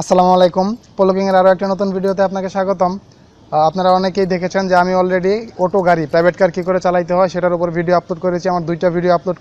আসসালামু আলাইকুম। পলকিংয়ের আরও একটা নতুন ভিডিওতে আপনাকে স্বাগতম। আপনারা অনেকেই দেখেছেন যে আমি অলরেডি অটো গাড়ি প্রাইভেট কার কী করে চালাইতে হয় সেটার উপর ভিডিও আপলোড করেছি, আমার দুইটা ভিডিও আপলোড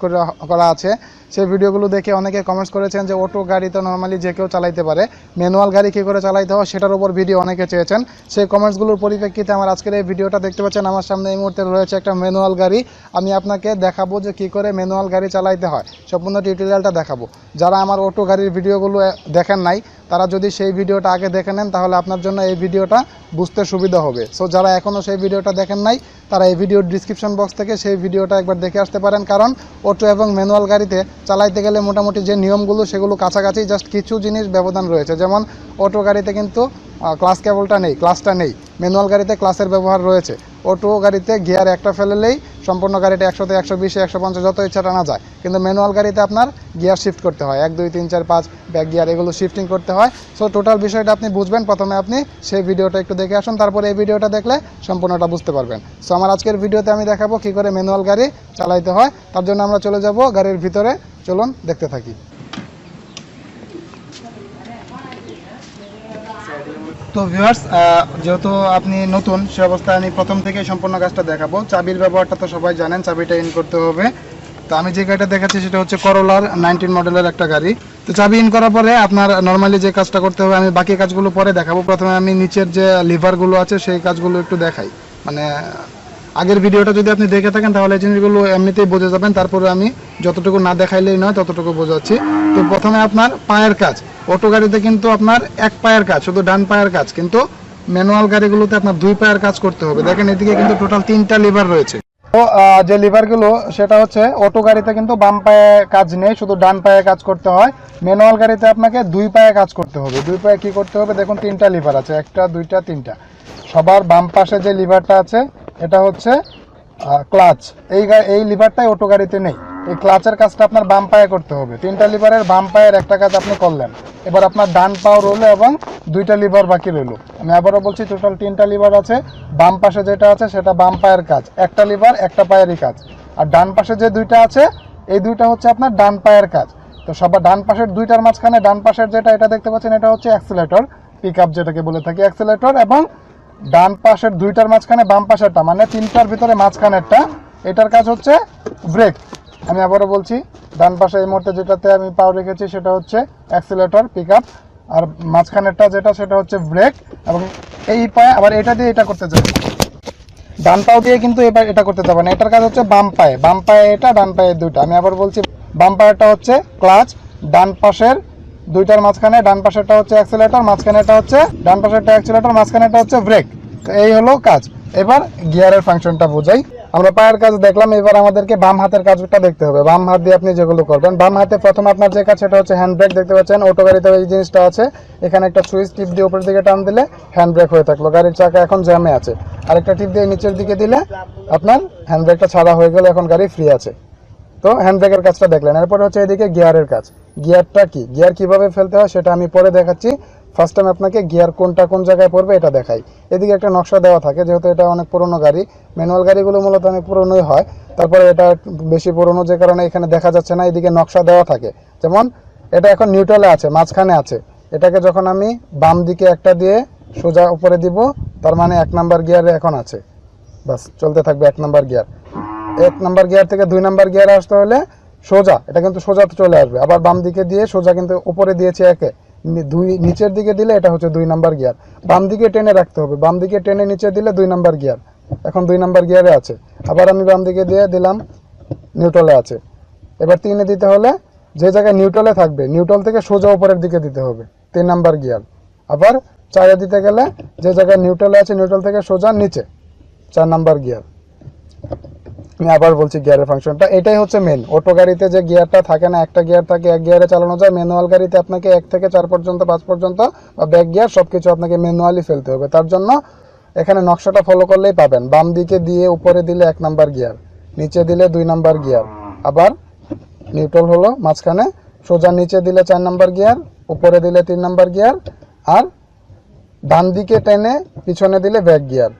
করে আছে। সেই ভিডিওগুলো দেখে অনেকে কমেন্টস করেছেন যে অটো গাড়ি তো নর্মালি যে কেউ চালাইতে পারে। ম্যানুয়াল গাড়ি কী করে চালাইতে হয় সেটার উপর ভিডিও অনেকে চেয়েছেন। সেই কমেন্টসগুলোর পরিপ্রেক্ষিতে আমার আজকের এই ভিডিওটা দেখতে পাচ্ছেন, আমার সামনে এই মুহূর্তে রয়েছে একটা ম্যানুয়াল গাড়ি। আমি আপনাকে দেখাবো যে কী করে ম্যানুয়াল গাড়ি চালাইতে হয়। সম্পূর্ণ টিউটোরিয়ালটা দেখাবো। যারা আমার অটো গাড়ির ভিডিওগুলো দেখেন নাই, তারা যদি সেই ভিডিওটা আগে দেখে নেন, তাহলে আপনার জন্য এই ভিডিওটা বুঝতে সুবিধা হবে। সো যারা এখনও সেই ভিডিওটা দেখেন নাই, তারা এই ভিডিওর ডিসক্রিপশন বক্স থেকে সেই ভিডিওটা একবার দেখে আসতে পারেন। কারণ অটো এবং ম্যানুয়াল গাড়িতে চালাইতে গেলে মোটামুটি যে নিয়মগুলো, সেগুলো কাছাকাছি জাস্ট কিছু জিনিস ব্যবধান রয়েছে। যেমন অটো গাড়িতে কিন্তু ক্লাস কেবলটা নেই ক্লাসটা নেই। ম্যানুয়াল গাড়িতে ক্লাসের ব্যবহার রয়েছে। অটো গাড়িতে গিয়ার একটা ফেলেলেই সম্পূর্ণ গাড়িটা একশোতে একশো, বিশে একশো, পঞ্চাশ, যত ইচ্ছা টানা যায়। কিন্তু ম্যানুয়াল গাড়িতে আপনার গিয়ার শিফট করতে হয়। এক, দুই, তিন, চার, পাঁচ ব্যাক গিয়ার এগুলো শিফটিং করতে হয়। সো টোটাল বিষয়টা আপনি বুঝবেন। প্রথমে আপনি সেই ভিডিওটা একটু দেখে আসুন। তারপরে এই ভিডিওটা দেখলে সম্পূর্ণটা বুঝতে পারবেন। সো আমার আজকের ভিডিওতে আমি দেখাবো কী করে ম্যানুয়াল গাড়ি চালাইতে হয়। তার জন্য আমরা চলে যাব গাড়ির ভিতরে। চলুন দেখতে থাকি। তো ভিউয়ার্স যেহেতু আপনি নতুন, সে অবস্থায় আমি প্রথম থেকে সম্পূর্ণ কাজটা দেখাবো। চাবির ব্যবহারটা তো সবাই জানেন, চাবিটা ইন করতে হবে। তো আমি যে গাড়িটা দেখাচ্ছি সেটা হচ্ছে করোলার নাইনটিন মডেলের একটা গাড়ি। তো চাবি ইন করার পরে আপনার নর্মালি যে কাজটা করতে হবে, আমি বাকি কাজগুলো পরে দেখাবো। প্রথমে আমি নিচের যে লিভারগুলো আছে, সেই কাজগুলো একটু দেখাই। মানে আগের ভিডিওটা যদি আপনি দেখে থাকেন, তাহলে এই জিনিসগুলো এমনিতেই বুঝে যাবেন। তারপরে আমি যতটুকু না দেখাইলেই নয়, ততটুকু বোঝাচ্ছি। তো প্রথমে আপনার পায়ের কাজ। অটো গাড়িতে কিন্তু আপনার এক পায়ের কাজ, শুধু ডান পায়ের কাজ, কিন্তু ম্যানুয়াল গাড়িগুলোতে আপনার দুই পায়ের কাজ করতে হবে। দেখেন, এদিকে কিন্তু টোটাল তিনটা লিভার রয়েছে। তো যে লিভারগুলো সেটা হচ্ছে অটো গাড়িতে কিন্তু বাম পায়ে কাজ নেই, শুধু ডান পায়ে কাজ করতে হয়। ম্যানুয়াল গাড়িতে আপনাকে দুই পায়ে কাজ করতে হবে। দুই পায়ে কি করতে হবে? দেখুন, তিনটা লিভার আছে, একটা, দুইটা, তিনটা। সবার বাম পাশে যে লিভারটা আছে, এটা হচ্ছে ক্লাচ এই এই লিভারটাই অটো গাড়িতে নেই। এই ক্লাচের কাজটা আপনার বাম পায়ে করতে হবে। তিনটা লিভারের বাম পায়ের একটা কাজ আপনি করলেন। এবার আপনার ডান পাও রইল এবং দুইটা লিভার বাকি রইল। আমি আবারও বলছি টোটাল তিনটা লিভার আছে। বাম পাশে যেটা আছে, সেটা বাম পায়ের কাজ। একটা লিভার, একটা পায়েরই কাজ। আর ডান পাশে যে দুইটা আছে, এই দুইটা হচ্ছে আপনার ডান পায়ের কাজ। তো সবার ডান পাশের দুইটার মাঝখানে ডান পাশের যেটা, এটা দেখতে পাচ্ছেন, এটা হচ্ছে অ্যাক্সিলেটর পিক আপ যেটাকে বলে থাকি অ্যাক্সিলেটর এবং ডান পাশের দুইটার মাঝখানে বাম পাশেরটা মানে তিনটার ভিতরে মাঝখানেরটা, এটার কাজ হচ্ছে ব্রেক আমি আবারও বলছি, ডান পাশে এই মুহূর্তে যেটাতে আমি পাও রেখেছি সেটা হচ্ছে অ্যাক্সিলেটর পিক আর মাঝখানেরটা যেটা সেটা হচ্ছে ব্রেক এবং এই পায়ে আবার এটা দিয়ে এটা করতে যাবে। ডান পাও দিয়ে কিন্তু এবার এটা করতে যাবে না, এটার কাজ হচ্ছে বাম পায়ে বাম পায়ে এটা, ডান পায়ে দুইটা। আমি আবার বলছি, বাম পায়েরটা হচ্ছে ক্লাচ ডান পাশের দুইটার মাঝখানে, ডান পাশেরটা হচ্ছে অ্যাক্সিলেটর মাঝখানেটা হচ্ছে, ডান পাশেরটা অ্যাক্সিলেটর মাঝখানেটা হচ্ছে ব্রেক এই হলো কাজ। এবার গিয়ারের ফাংশনটা বোঝাই। আমরা পায়ের কাজ দেখলাম, এবার আমাদেরকে বাম হাতের কাজটা দেখতে হবে। বাম হাত দিয়ে আপনি যেগুলো করবেন, বাম হাতে প্রথম আপনার যে কাজ সেটা হচ্ছে হ্যান্ড ব্রেক দেখতে পাচ্ছেন অটো গাড়িতে এই জিনিসটা আছে। এখানে একটা সুইচ টিপ দিয়ে উপরের দিকে টান দিলে হ্যান্ড ব্রেক হয়ে থাকল। গাড়ির চাকা এখন জ্যামে আছে। আরেকটা টিপ দিয়ে নিচের দিকে দিলে আপনার হ্যান্ড ব্রেকটা ছাড়া হয়ে গেলে এখন গাড়ি ফ্রি আছে। তো হ্যান্ড ব্রেকের কাজটা দেখলেন। এরপরে হচ্ছে এদিকে গিয়ারের কাজ। গিয়ারটা কি? গিয়ার কীভাবে ফেলতে হয় সেটা আমি পরে দেখাচ্ছি। ফার্স্ট টাইম আপনাকে গিয়ার কোনটা কোন জায়গায় পড়বে এটা দেখাই। এদিকে একটা নকশা দেওয়া থাকে, যেহেতু এটা অনেক পুরনো গাড়ি ম্যানুয়াল গাড়িগুলো মূলত অনেক পুরনোই হয়। তারপরে এটা বেশি পুরনো যে কারণে এখানে দেখা যাচ্ছে না, এদিকে নকশা দেওয়া থাকে। যেমন, এটা এখন নিউট্রালে আছে, মাঝখানে আছে। এটাকে যখন আমি বাম দিকে একটা দিয়ে সোজা উপরে দিব, তার মানে এক নাম্বার গিয়ারে এখন আছে। বাস, চলতে থাকবে এক নাম্বার গিয়ার এক নাম্বার গিয়ার থেকে দুই নাম্বার গিয়ারে আসতে হলে সোজা, এটা কিন্তু সোজা চলে আসবে। আবার বাম দিকে দিয়ে সোজা কিন্তু উপরে দিয়েছে একে। দুই, নিচের দিকে দিলে এটা হচ্ছে দুই নাম্বার গিয়ার। বাম দিকে টেনে রাখতে হবে। বাম দিকে টেনে নিচে দিলে দুই নাম্বার গিয়ার। এখন দুই নাম্বার গিয়ারে আছে। আবার আমি বাম দিকে দিয়ে দিলাম, নিউট্রালে আছে। এবার তিনে দিতে হলে যে জায়গায় নিউট্রালে থাকবে, নিউট্রাল থেকে সোজা উপরের দিকে দিতে হবে, তিন নাম্বার গিয়ার। আবার চারে দিতে গেলে যে জায়গায় নিউট্রালে আছে, নিউট্রাল থেকে সোজা নিচে, চার নাম্বার গিয়ার। আমি আবার বলছি গিয়ারের ফাংশনটা এটাই হচ্ছে মেন অটো গাড়িতে যে গিয়ারটা থাকে না, একটা গিয়ার থাকে, এক গিয়ারে চালানো যায় ম্যানুয়াল গাড়িতে আপনাকে এক থেকে চার পর্যন্ত, পাঁচ পর্যন্ত বা ব্যাক গিয়ার সব কিছু আপনাকে ম্যানুয়ালি ফেলতে হবে। তার জন্য এখানে নকশাটা ফলো করলেই পাবেন। বাম দিকে দিয়ে উপরে দিলে এক নাম্বার গিয়ার, নিচে দিলে দুই নাম্বার গিয়ার। আবার নিউট্রাল হলো, মাঝখানে সোজা নিচে দিলে চার নাম্বার গিয়ার, উপরে দিলে তিন নাম্বার গিয়ার, আর ডান দিকে টেনে পিছনে দিলে ব্যাক গিয়ার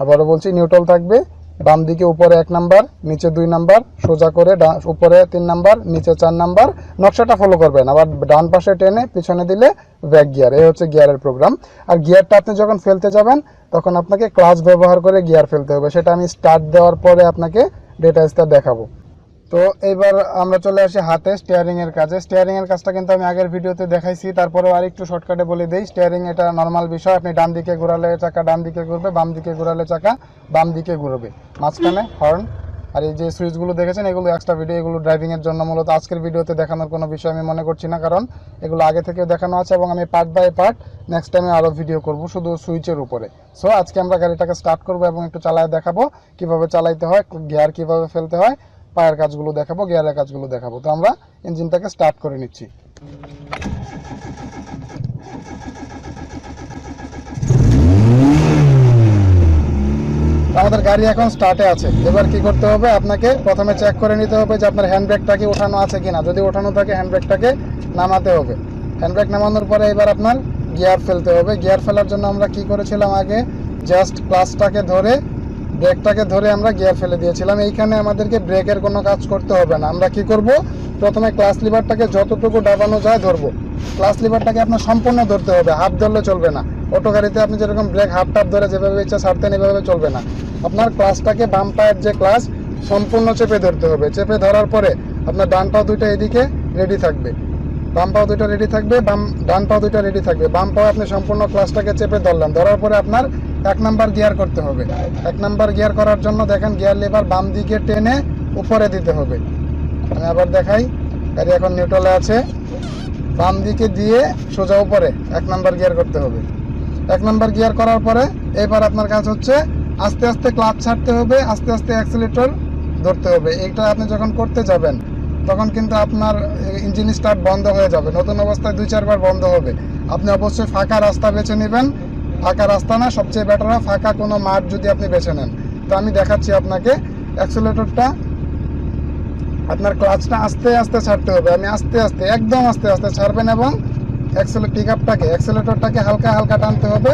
আবারও বলছি নিউট্রাল থাকবে। বাম দিকে উপরে এক নাম্বার, নিচে দুই নাম্বার, সোজা করে উপরে তিন নাম্বার, নিচে চার নাম্বার। নকশাটা ফলো করবেন, আবার ডান পাশে টেনে পিছনে দিলে ব্যাক গিয়ার এই হচ্ছে গিয়ারের প্রোগ্রাম আর গিয়ারটা আপনি যখন ফেলতে যাবেন, তখন আপনাকে ক্লাচ ব্যবহার করে গিয়ার ফেলতে হবে। সেটা আমি স্টার্ট দেওয়ার পরে আপনাকে ডেটা স্টার দেখাবো। তো এইবার আমরা চলে আসি হাতে স্টিয়ারিং এর কাজে। স্টিয়ারিং এর কাজটা কিন্তু আমি আগের ভিডিওতে দেখাইছি, তারপরেও আরেকটু শর্টকাটে বলে দিই। স্টিয়ারিং এটা নর্মাল বিষয়, আপনি ডান দিকে ঘোরালে চাকা, ডান দিকে ঘুরবে, বাম দিকে ঘোরালে চাকা, বাম দিকে ঘুরবে। মাঝখানে হর্ন আর এই যে সুইচগুলো দেখেছেন, এগুলো এক্সট্রা ভিডিও এগুলো ড্রাইভিং এর জন্য মূলত আজকের ভিডিওতে দেখানোর কোনো বিষয় আমি মনে করছি না, কারণ এগুলো আগে থেকে দেখানো আছে এবং আমি পার্ট বাই পার্ট নেক্সট টাইমে আরও ভিডিও করব শুধু সুইচের উপরে। সো আজকে আমরা গাড়িটাকে স্টার্ট করব এবং একটু চালায় দেখাবো, কীভাবে চালাইতে হয় গিয়ার কীভাবে ফেলতে হয় পায়ের কাজগুলো দেখাবো, গিয়ারের কাজগুলো দেখাবো। তো আমরা ইঞ্জিনটাকে স্টার্ট করে নিচ্ছি। আমাদের গাড়ি এখন স্টার্টে আছে। এবার কি করতে হবে? আপনাকে প্রথমে চেক করে নিতে হবে যে আপনার হ্যান্ড কি ওঠানো আছে কিনা। যদি ওঠানো থাকে হ্যান্ড ব্রেকটাকে নামাতে হবে। হ্যান্ড ব্রেক নামানোর পরে এবার আপনার গিয়ার ফেলতে হবে। গিয়ার ফেলার জন্য আমরা কি করেছিলাম আগে? জাস্ট ক্লাসটাকে ধরে ব্রেকটাকে ধরে আমরা গিয়ার ফেলে দিয়েছিলাম। এইখানে আমাদেরকে ব্রেকের কোনো কাজ করতে হবে না। আমরা কি করব? প্রথমে ক্লাস লিভারটাকে যতটুকু ডাবানো যায় ধরবো। ক্লাস লিভারটাকে আপনার সম্পূর্ণ ধরতে হবে। হাফ ধরলে চলবে না। অটো গাড়িতে আপনি যেরকম ব্রেক হাফ টাপ ধরে যেভাবে ইচ্ছা ছাড়তেন এভাবে চলবে না। আপনার ক্লাসটাকে বাম পায়ের যে ক্লাস, সম্পূর্ণ চেপে ধরতে হবে। চেপে ধরার পরে আপনার ডান পাও দুইটা এদিকে রেডি থাকবে। বাম পাও দুইটা রেডি থাকবে, বাম ডান পাও দুইটা রেডি থাকবে। বাম পাও আপনি সম্পূর্ণ ক্লাসটাকে চেপে ধরলেন। ধরার পরে আপনার এক নাম্বার গিয়ার করতে হবে। এক নাম্বার গিয়ার করার জন্য দেখেন গিয়ার লেবার বাম দিকে টেনে উপরে দিতে হবে। আমি আবার দেখাই, গাড়ি এখন নিউট্রালে আছে। বাম দিকে দিয়ে সোজা উপরে এক নাম্বার গিয়ার করতে হবে। এক নাম্বার গিয়ার করার পরে এবার আপনার কাজ হচ্ছে আস্তে আস্তে ক্লাচ ছাড়তে হবে, আস্তে আস্তে অ্যাক্সিলেটর ধরতে হবে। এটা আপনি যখন করতে যাবেন, তখন কিন্তু আপনার ইঞ্জিন স্টার্ট বন্ধ হয়ে যাবে। নতুন অবস্থায় দুই চারবার বন্ধ হবে। আপনি অবশ্যই ফাঁকা রাস্তা বেছে নেবেন ফাঁকা রাস্তা না, সবচেয়ে বেটার হয় ফাঁকা কোনো মাঠ যদি আপনি বেছে নেন। তো আমি দেখাচ্ছি আপনাকে অ্যাক্সিলেটরটা আপনার ক্লাচটা আস্তে আস্তে ছাড়তে হবে। আমি আস্তে আস্তে, একদম আস্তে আস্তে ছাড়বেন এবং অ্যাক্সেলে পিক আপটাকে অ্যাক্সেলেটরটাকে হালকা হালকা টানতে হবে।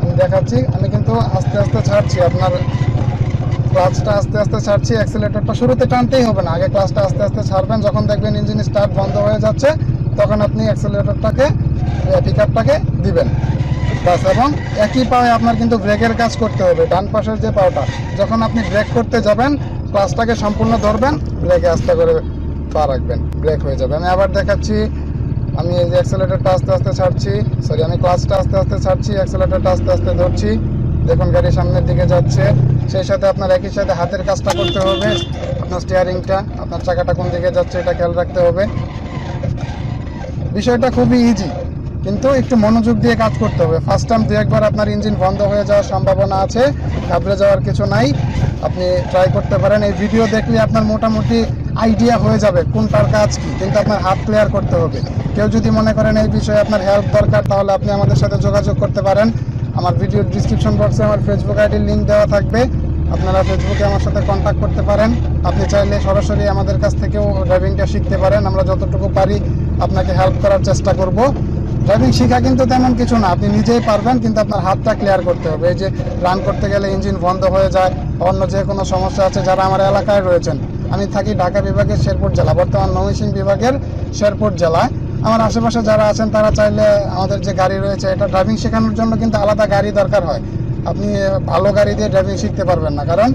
আমি দেখাচ্ছি, আমি কিন্তু আস্তে আস্তে ছাড়ছি আপনার ক্লাচটা আস্তে আস্তে ছাড়ছি অ্যাক্সেলেটরটা শুরুতে টানতেই হবে না। আগে ক্লাচটা আস্তে আস্তে ছাড়বেন, যখন দেখবেন ইঞ্জিন স্টার্ট বন্ধ হয়ে যাচ্ছে, তখন আপনি অ্যাক্সেলেটরটাকে পিক আপটাকে দিবেন। বাস এবং একই পায়ে আপনার কিন্তু ব্রেকের কাজ করতে হবে, ডান পাশের যে পাওটা। যখন আপনি ব্রেক করতে যাবেন ক্লাচটাকে সম্পূর্ণ ধরবেন, ব্রেকে আস্তে করে পা রাখবেন, ব্রেক হয়ে যাবে। আমি আবার দেখাচ্ছি, আমি এই যে অ্যাক্সেলেটরটা আস্তে আস্তে ছাড়ছি সরি আমি ক্লাচটা আস্তে আস্তে ছাড়ছি অ্যাক্সেলেটরটা আস্তে আস্তে ধরছি। দেখুন, গাড়ি সামনের দিকে যাচ্ছে। সেই সাথে আপনার একই সাথে হাতের কাজটা করতে হবে, আপনার স্টিয়ারিংটা আপনার চাকাটা কোন দিকে যাচ্ছে এটা খেয়াল রাখতে হবে। বিষয়টা খুবই ইজি কিন্তু একটু মনোযোগ দিয়ে কাজ করতে হবে। ফার্স্ট টাইম দু একবার আপনার ইঞ্জিন বন্ধ হয়ে যাওয়ার সম্ভাবনা আছে, ঘাবড়ে যাওয়ার কিছু নাই। আপনি ট্রাই করতে পারেন। এই ভিডিও দেখলে আপনার মোটামুটি আইডিয়া হয়ে যাবে কোনটার কাজ কি, কিন্তু আপনার হাত ক্লিয়ার করতে হবে। কেউ যদি মনে করেন এই বিষয়ে আপনার হেল্প দরকার, তাহলে আপনি আমাদের সাথে যোগাযোগ করতে পারেন। আমার ভিডিওর ডিসক্রিপশন বক্সে আমার ফেসবুক আইডির লিঙ্ক দেওয়া থাকবে। আপনারা ফেসবুকে আমার সাথে কন্ট্যাক্ট করতে পারেন। আপনি চাইলে সরাসরি আমাদের কাছ থেকেও ড্রাইভিংটা শিখতে পারেন। আমরা যতটুকু পারি আপনাকে হেল্প করার চেষ্টা করব। ড্রাইভিং শেখা কিন্তু তেমন কিছু না। আপনি নিজেই পারবেন, কিন্তু আপনার হাতটা ক্লিয়ার করতে হবে। এই যে রান করতে গেলে ইঞ্জিন বন্ধ হয়ে যায়, অন্য যে কোনো সমস্যা আছে, যারা আমার এলাকায় রয়েছেন, আমি থাকি ঢাকা বিভাগের শেরপুর জেলা, বর্তমান নমিসিং বিভাগের শেরপুর জেলায় আমার আশেপাশে যারা আছেন, তারা চাইলে আমাদের যে গাড়ি রয়েছে, এটা ড্রাইভিং শেখানোর জন্য কিন্তু আলাদা গাড়ি দরকার হয়। আপনি ভালো গাড়ি দিয়ে ড্রাইভিং শিখতে পারবেন না। কারণ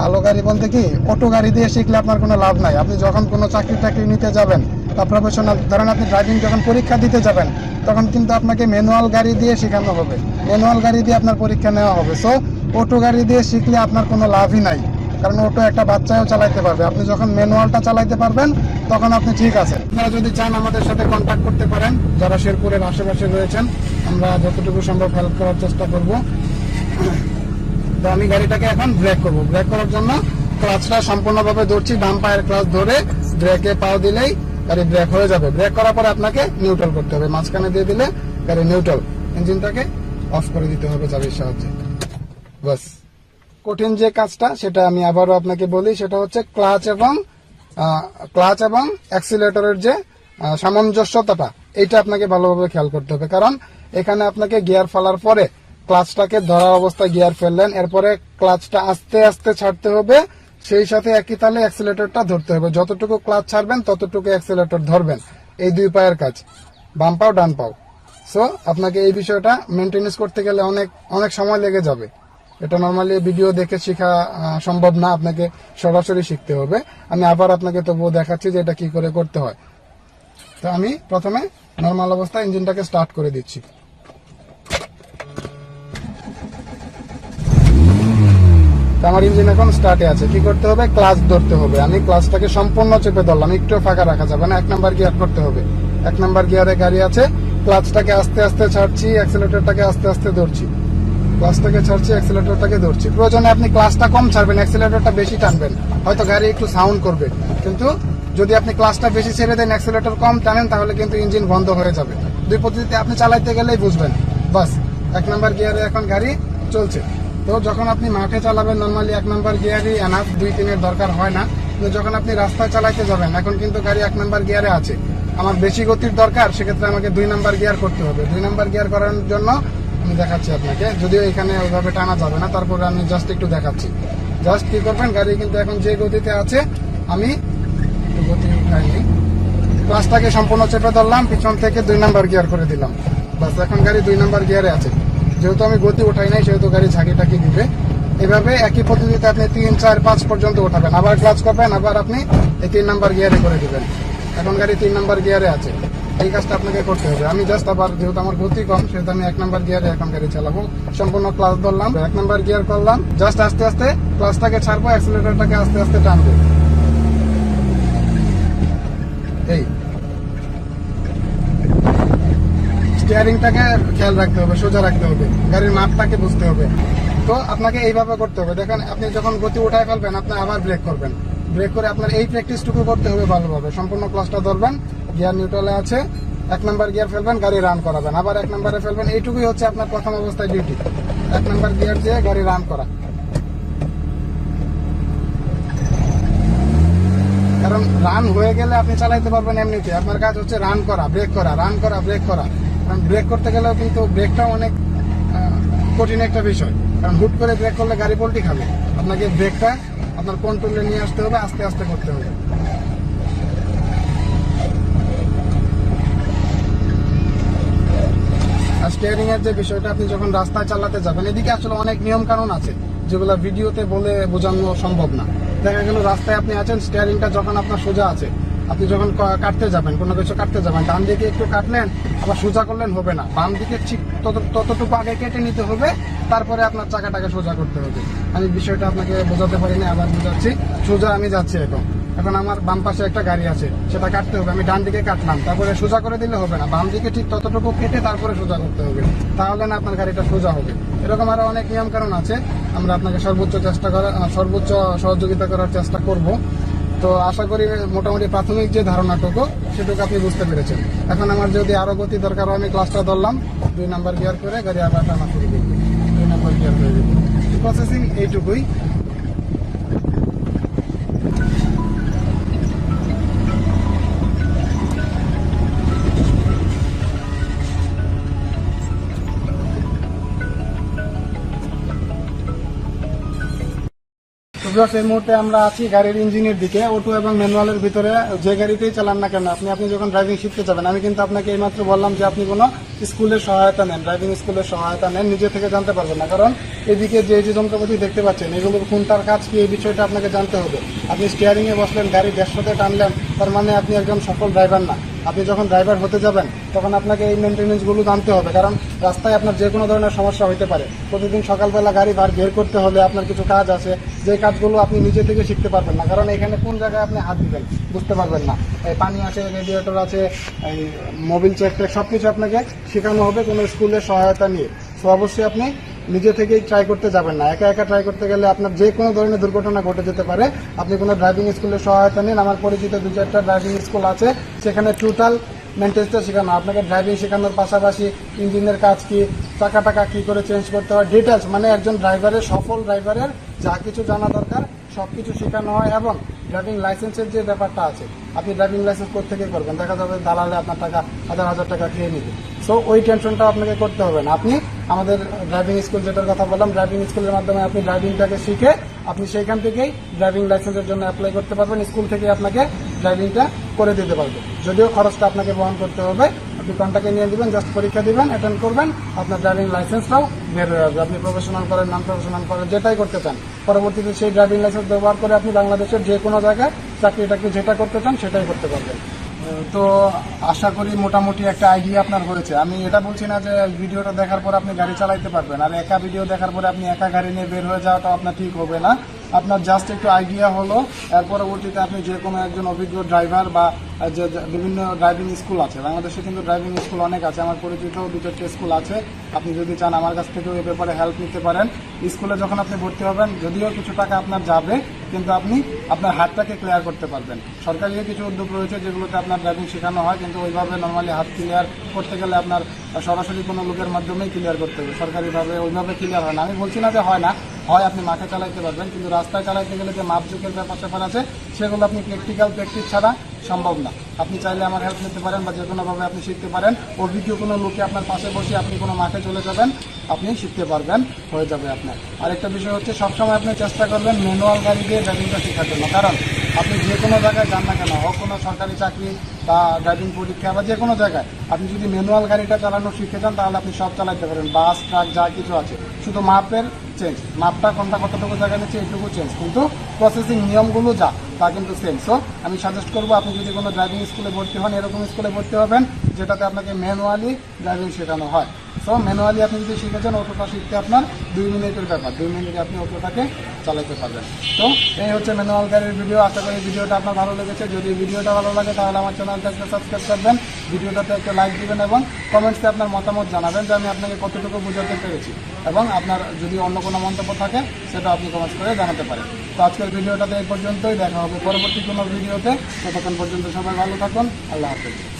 ভালো গাড়ি বলতে কি, অটো গাড়ি দিয়ে শিখলে আপনার কোনো লাভ নাই। আপনি যখন কোনো চাকরি টাকরি নিতে যাবেন প্রফেশনাল, ধরেন আপনি ড্রাইভিং যখন পরীক্ষা দিতে যাবেন, তখন কিন্তু আপনাকে ম্যানুয়াল গাড়ি দিয়ে শেখানো হবে। ম্যানুয়াল গাড়ি দিয়ে আপনার পরীক্ষা নেওয়া হবে। সো অটো গাড়ি দিয়ে শিখলে আপনার কোনো লাভই নাই। কারণ অটো একটা বাচ্চাও চালাইতে পারবে। আপনি যখন ম্যানুয়ালটা চালাইতে পারবেন, তখন আপনি ঠিক আছেন। আপনারা যদি চান আমাদের সাথে কন্ট্যাক্ট করতে পারেন, যারা শেরপুরের আশেপাশে রয়েছেন, আমরা যতটুকু সম্ভব হেল্প করার চেষ্টা করব। তো আমি গাড়িটাকে এখন ব্রেক করব। ব্রেক করার জন্য ক্লাচটা সম্পূর্ণভাবে ধরছি, বাম পায়ের ক্লাচ ধরে ব্রেকে পাও দিলেই গাড়ি ব্রেক হয়ে যাবে। ব্রেক করার পরে আপনাকে নিউট্রাল করতে হবে। মাঝখানে দিয়ে দিলে গাড়ি নিউট্রাল ইঞ্জিনটাকে অফ করে দিতে হবে চাবির সাহায্যে। বাস কঠিন যে কাজটা, সেটা আমি আবারও আপনাকে বলি, সেটা হচ্ছে ক্লাচ এবং ক্লাচ এবং অ্যাক্সিলেটরের যে সামঞ্জস্যতাটা, এইটা আপনাকে ভালোভাবে খেয়াল করতে হবে। কারণ এখানে আপনাকে গিয়ার ফেলার পরে ক্লাচটাকে ধরার অবস্থায় গিয়ার ফেললেন। এরপরে ক্লাচটা আস্তে আস্তে ছাড়তে হবে। সেই সাথে একই তালে অ্যাক্সিলেটরটা ধরতে হবে। যতটুকু ক্লাচ ছাড়বেন, ততটুকু অ্যাক্সিলেটর ধরবেন। এই দুই পায়ের কাজ। বাম পাও, ডান পাও। সো আপনাকে এই বিষয়টা মেনটেনেন্স করতে গেলে অনেক অনেক সময় লেগে যাবে। এটা নর্মালি ভিডিও দেখে শেখা সম্ভব না। আপনাকে সরাসরি শিখতে হবে। আমি আবার আপনাকে তবুও দেখাচ্ছি যে এটা কি করে করতে হয়। তো আমি প্রথমে নর্মাল অবস্থায় ইঞ্জিনটাকে স্টার্ট করে দিচ্ছি। আমার ইঞ্জিন এখন স্টার্টে আছে। কি করতে হবে? ক্লাচ ধরতে হবে। আমি ক্লাসটাকে সম্পূর্ণ চেপে ধরলাম। একটু ফাঁকা রাখা যাবে না। এক নাম্বার গিয়ার করতে হবে। এক নাম্বার গিয়ারে গাড়ি আছে। ক্লাচটাকে আস্তে আস্তে ছাড়ছি অ্যাক্সিলেটরটাকে আস্তে আস্তে ধরছি। ক্লাচটাকে ছাড়ছি অ্যাক্সিলেটরটাকে ধরছি। প্রয়োজনে আপনি ক্লাচটা কম ছাড়বেন অ্যাক্সিলেটরটা বেশি টানবেন। হয়তো গাড়ি একটু সাউন্ড করবে। কিন্তু যদি আপনি ক্লাচটা বেশি ছেড়ে দেন অ্যাক্সিলেটর কম টানেন, তাহলে কিন্তু ইঞ্জিন বন্ধ হয়ে যাবে। দুই পদ্ধতিতে আপনি চালাইতে গেলেই বুঝবেন। বাস, এক নাম্বার গিয়ারে এখন গাড়ি চলছে। তো যখন আপনি মাঠে চালাবেন নর্মালি এক নম্বর গিয়ারই এনাফ দুই তিনের দরকার হয় না। যখন আপনি রাস্তায় চালাইতে যাবেন, এখন কিন্তু গাড়ি এক নাম্বার গিয়ারে আছে। আমার বেশি গতির দরকার, সেক্ষেত্রে আমাকে দুই নাম্বার গিয়ার করতে হবে। দুই নম্বর গিয়ার করার জন্য আমি দেখাচ্ছি আপনাকে। যদিও এখানে ওইভাবে টানা যাবে না, তারপরে আমি জাস্ট একটু দেখাচ্ছি। জাস্ট কি করবেন, গাড়ি কিন্তু এখন যে গতিতে আছে, আমি গতি উঠাইনি। ক্লাসটাকে সম্পূর্ণ চেপে ধরলাম, পিছন থেকে দুই নম্বর গিয়ার করে দিলাম। বাস এখন গাড়ি দুই নম্বর গিয়ারে আছে। যেহেতু আমি গতি উঠাই নাই, সেহেতু গাড়ি ঝাঁকি টাকি দিবে। এভাবে একই পদ্ধতিতে আপনি তিন, চার, পাঁচ পর্যন্ত ওঠাবেন। আবার ক্লাচ করবেন, আবার আপনি এই তিন নাম্বার গিয়ারে করে দিবেন। এখন গাড়ি তিন নাম্বার গিয়ারে আছে। এই কাজটা আপনাকে করতে হবে। আমি জাস্ট আবার, যেহেতু আমার গতি কম, সেহেতু আমি এক নাম্বার গিয়ারে এখন গাড়ি চালাবো। সম্পূর্ণ ক্লাস ধরলাম, এক নাম্বার গিয়ার করলাম। জাস্ট আস্তে আস্তে ক্লাসটাকে ছাড়বো অ্যাক্সিলেটরটাকে আস্তে আস্তে টানবো। স্টিয়ারিংটাকে খেয়াল রাখতে হবে, সোজা রাখতে হবে, গাড়ির মাপটাকে বুঝতে হবে। তো আপনাকে এইভাবে করতে হবে, দেখেন আপনি যখন গতি উঠায় ফেলবেন, আপনি আবার ব্রেক করবেন। ব্রেক করে আপনার এই প্র্যাকটিসটুকু করতে হবে ভালোভাবে। সম্পূর্ণ ক্লাসটা ধরবেন গিয়ার নিউট্রালে আছে, এক নাম্বার গিয়ার ফেলবেন, গাড়ি রান করাবেন। আবার এক নাম্বারে ফেলবেন, এইটুকুই হচ্ছে আপনার প্রথম অবস্থায় ডিউটি এক নাম্বার গিয়ার দিয়ে গাড়ি রান করা। কারণ রান হয়ে গেলে আপনি চালাইতে পারবেন এমনিতে। আপনার কাজ হচ্ছে রান করা ব্রেক করা রান করা ব্রেক করা। কারণ ব্রেক করতে গেলেও কিন্তু ব্রেকটাও অনেক কঠিন একটা বিষয়। কারণ হুট করে ব্রেক করলে গাড়ি পোল্টি খাবে। আপনাকে ব্রেকটা আপনার কন্ট্রোলে নিয়ে আসতে হবে, আস্তে আস্তে করতে হবে। আর স্টিয়ারিং এর যে বিষয়টা, আপনি যখন রাস্তায় চালাতে যাবেন, এদিকে আসলে অনেক নিয়ম কানুন আছে, যেগুলো ভিডিওতে বলে বোঝানো সম্ভব না। দেখা গেল রাস্তায় আপনি আছেন স্টিয়ারিংটা যখন আপনার সোজা আছে আপনি যখন কাটতে যাবেন, কোনো কিছু কাটতে যাবেন, ডান দিকে একটু কাটলেন, আবার সোজা করলেন, হবে না। বাম দিকে ঠিক তত- ততটুকু আগে কেটে নিতে হবে, তারপরে আপনার চাকাটাকে সোজা করতে হবে। আমি বিষয়টা আপনাকে বোঝাতে পারি না, আবার বোঝাচ্ছি। সোজা আমি যাচ্ছি এখন। এখন আমার বাম পাশে একটা গাড়ি আছে, সেটা কাটতে হবে। আমি ডান দিকে কাটলাম, তারপরে সোজা করে দিলে হবে না। বাম দিকে ঠিক ততটুকু কেটে তারপরে সোজা করতে হবে। তাহলে না আপনার গাড়িটা সোজা হবে। এরকম আরও অনেক নিয়ম কারণ আছে। আমরা আপনাকে সর্বোচ্চ চেষ্টা করার সর্বোচ্চ সহযোগিতা করার চেষ্টা করব। তো আশা করি মোটামুটি প্রাথমিক যে ধারণাটুকু, সেটুকু আপনি বুঝতে পেরেছেন। এখন আমার যদি আরও গতি দরকার হয়, আমি ক্লাসটা ধরলাম, দুই নাম্বার গিয়ার করে গাড়ি আবার টানা করে দিই দুই নাম্বার গিয়ার করে দিই প্রসেসিং এইটুকুই। ভিউয়ার্স, এই মুহূর্তে আমরা আছি গাড়ির ইঞ্জিনের দিকে অটো এবং ম্যানুয়ালের ভিতরে। যে গাড়িতেই চালান না কেন আপনি আপনি যখন ড্রাইভিং শিখতে যাবেন আমি কিন্তু আপনাকে এইমাত্র বললাম যে আপনি কোনো স্কুলের সহায়তা নেন ড্রাইভিং স্কুলের সহায়তা নেন নিজে থেকে জানতে পারবেন না। কারণ এদিকে যে যে যন্ত্রপাতি দেখতে পাচ্ছেন এগুলোর কোনটার কাজ কি এই বিষয়টা আপনাকে জানতে হবে। আপনি স্টিয়ারিংয়ে বসলেন গাড়ি দেড়শোতে টানলেন তার মানে আপনি একজন সফল ড্রাইভার না। আপনি যখন ড্রাইভার হতে যাবেন, তখন আপনাকে এই মেনটেন্যান্সগুলো জানতে হবে। কারণ রাস্তায় আপনার যে কোনো ধরনের সমস্যা হতে পারে। প্রতিদিন সকালবেলা গাড়ি বার বের করতে হলে আপনার কিছু কাজ আছে। যে কাজগুলো আপনি নিজে থেকে শিখতে পারবেন না। কারণ এখানে কোন জায়গায় আপনি হাত দিবেন, বুঝতে পারবেন না। এই পানি আছে রেডিয়েটর আছে, এই মোবিল চেক টেক সব কিছু আপনাকে শেখানো হবে কোনো স্কুলের সহায়তা নিয়ে। সো অবশ্যই আপনি নিজে থেকেই ট্রাই করতে যাবেন না। একা একা ট্রাই করতে গেলে আপনার যে কোনো ধরনের দুর্ঘটনা ঘটে যেতে পারে। আপনি কোনো ড্রাইভিং স্কুলের সহায়তা নিন। আমার পরিচিত দু চারটা ড্রাইভিং স্কুল আছে। সেখানে টোটাল মেনটেন্সটা শেখানো। আপনাকে ড্রাইভিং শেখানোর পাশাপাশি ইঞ্জিনের কাজ কি, টাকা টাকা কী করে চেঞ্জ করতে হয় ডিটেলস মানে একজন ড্রাইভারের সফল ড্রাইভারের যা কিছু জানা দরকার সব কিছু শেখানো হয় এবং ড্রাইভিং লাইসেন্সের যে ব্যাপারটা আছে, আপনি ড্রাইভিং লাইসেন্স থেকে করবেন? দেখা যাবে দালালে আপনার টাকা, হাজার হাজার টাকা খেয়ে নিবে। সো ওই টেনশনটা আপনাকে করতে হবে না। আপনি আমাদের ড্রাইভিং স্কুল যেটার কথা বললাম ড্রাইভিং স্কুলের মাধ্যমে আপনি ড্রাইভিংটাকে শিখে আপনি সেইখান থেকেই ড্রাইভিং লাইসেন্সের জন্য অ্যাপ্লাই করতে পারবেন। স্কুল থেকে আপনাকে ড্রাইভিংটা করে দিতে পারবে। যদিও খরচটা আপনাকে বহন করতে হবে আপনি কন্টাক্টে নিয়ে দিবেন জাস্ট পরীক্ষা দিবেন অ্যাটেন্ড করবেন, আপনার ড্রাইভিং লাইসেন্সটাও বের হয়ে আসবে। আপনি প্রফেশনাল করেন নন প্রফেশনাল করেন, যেটাই করতে চান। পরবর্তীতে সেই ড্রাইভিং লাইসেন্স ব্যবহার করে আপনি বাংলাদেশের যে কোনো জায়গায় চাকরি টাকরি যেটা করতে চান, সেটাই করতে পারবেন। তো আশা করি মোটামুটি একটা আইডিয়া আপনার হয়েছে। আমি এটা বলছি না যে ভিডিওটা দেখার পর আপনি গাড়ি চালাইতে পারবেন। আর একা ভিডিও দেখার পরে আপনি একা গাড়ি নিয়ে বের হয়ে যাওয়াটা আপনার ঠিক হবে না। আপনার জাস্ট একটু আইডিয়া হলো। এর পরবর্তীতে আপনি যে কোনো একজন অভিজ্ঞ ড্রাইভার বা যে বিভিন্ন ড্রাইভিং স্কুল আছে, বাংলাদেশে কিন্তু ড্রাইভিং স্কুল অনেক আছে। আমার পরিচিত দু চারটে স্কুল আছে। আপনি যদি চান আমার কাছ থেকেও এ ব্যাপারে হেল্প নিতে পারেন। স্কুলে যখন আপনি ভর্তি হবেন, যদিও কিছু টাকা আপনার যাবে কিন্তু আপনি আপনার হাতটাকে ক্লিয়ার করতে পারবেন। সরকারি কিছু উদ্যোগ রয়েছে যেগুলোতে আপনার ড্রাইভিং শেখানো হয়, কিন্তু ওইভাবে নর্মালি হাত ক্লিয়ার করতে গেলে আপনার সরাসরি কোনো লোকের মাধ্যমেই ক্লিয়ার করতে হবে। সরকারিভাবে ওইভাবে ক্লিয়ার হয় না। আমি বলছি না যে হয় না, হয় আপনি মাঠে চালাইতে পারবেন, কিন্তু রাস্তায় চালাইতে গেলে যে মাপ যুগের ব্যাপার আছে, সেগুলো আপনি প্র্যাকটিক্যাল প্র্যাকটিস ছাড়া সম্ভব না। আপনি চাইলে আমার হেল্প নিতে পারেন বা যে কোনোভাবে আপনি শিখতে পারেন। অভিজ্ঞ কোনো লোকে আপনার পাশে বসে আপনি কোনো মাঠে চলে যাবেন, আপনি শিখতে পারবেন, হয়ে যাবে আপনার। আরেকটা বিষয় হচ্ছে, সবসময় আপনি চেষ্টা করবেন ম্যানুয়াল গাড়ি দিয়ে ড্রাইভিংটা শেখার জন্য। কারণ আপনি যে কোনো জায়গায় যান না কেন, হোক কোনো সরকারি চাকরি বা ড্রাইভিং পরীক্ষা বা যে কোনো জায়গায়। আপনি যদি ম্যানুয়াল গাড়িটা চালানো শিখে যান, তাহলে আপনি সব চালাতে পারেন বাস, ট্রাক, যা কিছু আছে। শুধু মাপের চেঞ্জ মাপটা কোনটা, কতটুকু জায়গা নিচ্ছে, এইটুকু চেঞ্জ কিন্তু প্রসেসিং নিয়মগুলো যা, তা কিন্তু সেম সো আমি সাজেস্ট করব, আপনি যদি কোনো ড্রাইভিং স্কুলে ভর্তি হন, এরকম স্কুলে ভর্তি হবেন, যেটাতে আপনাকে ম্যানুয়ালি ড্রাইভিং শেখানো হয়। সো ম্যানুয়ালি আপনি যদি শিখেছেন অটোটা শিখতে আপনার দুই মিনিটের ব্যাপার। দুই মিনিটে আপনি অটোটাকে চালাতে পারবেন। তো, এই হচ্ছে ম্যানুয়াল গাড়ির ভিডিও আশা করি ভিডিওটা আপনার ভালো লেগেছে। যদি ভিডিওটা ভালো লাগে, তাহলে আমার চ্যানেলটা থেকে সাবস্ক্রাইব করবেন, ভিডিওটাতে একটা লাইক দিবেন এবং কমেন্টসে আপনার মতামত জানাবেন যে আমি আপনাকে কতটুকু বোঝাতে পেরেছি এবং আপনার যদি অন্য কোনো মন্তব্য থাকে, সেটা আপনি কমেন্টস করে জানাতে পারেন। তো আজকের ভিডিওটাতে এই পর্যন্তই, দেখা হবে পরবর্তী কোনো ভিডিওতে। ততক্ষণ পর্যন্ত সবাই ভালো থাকুন, আল্লাহ হাফেজ।